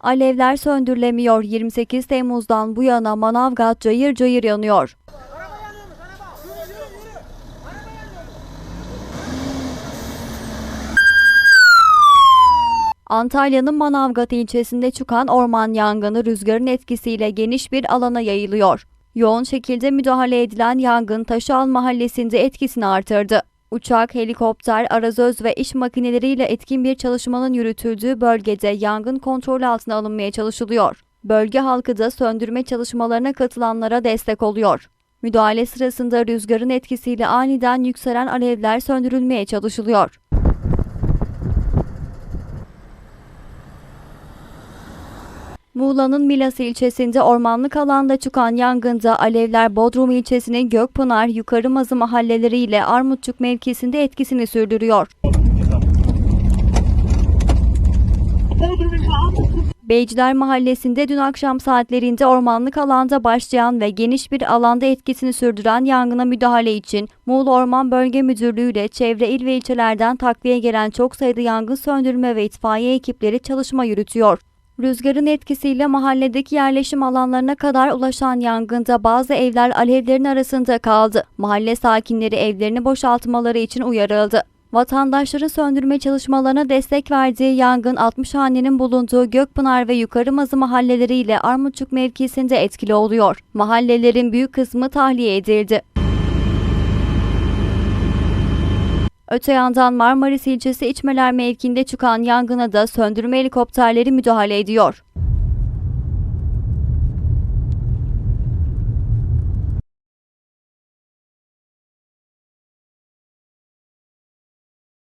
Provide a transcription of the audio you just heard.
Alevler söndürülemiyor. 28 Temmuz'dan bu yana Manavgat cayır cayır yanıyor. Antalya'nın Manavgat ilçesinde çıkan orman yangını rüzgarın etkisiyle geniş bir alana yayılıyor. Yoğun şekilde müdahale edilen yangın Taşal mahallesinde etkisini artırdı. Uçak, helikopter, arazöz ve iş makineleriyle etkin bir çalışmanın yürütüldüğü bölgede yangın kontrol altına alınmaya çalışılıyor. Bölge halkı da söndürme çalışmalarına katılanlara destek oluyor. Müdahale sırasında rüzgarın etkisiyle aniden yükselen alevler söndürülmeye çalışılıyor. Muğla'nın Milas ilçesinde ormanlık alanda çıkan yangında alevler Bodrum ilçesinin Gökpınar, Yukarımazı mahalleleriyle Armutçuk mevkisinde etkisini sürdürüyor. Beyciler Mahallesi'nde dün akşam saatlerinde ormanlık alanda başlayan ve geniş bir alanda etkisini sürdüren yangına müdahale için Muğla Orman Bölge Müdürlüğü ile çevre il ve ilçelerden takviye gelen çok sayıda yangın söndürme ve itfaiye ekipleri çalışma yürütüyor. Rüzgarın etkisiyle mahalledeki yerleşim alanlarına kadar ulaşan yangında bazı evler alevlerin arasında kaldı. Mahalle sakinleri evlerini boşaltmaları için uyarıldı. Vatandaşların söndürme çalışmalarına destek verdiği yangın 60 hanenin bulunduğu Gökpınar ve Yukarımazı mahalleleriyle Armutçuk mevkisinde etkili oluyor. Mahallelerin büyük kısmı tahliye edildi. Öte yandan Marmaris ilçesi İçmeler mevkinde çıkan yangına da söndürme helikopterleri müdahale ediyor.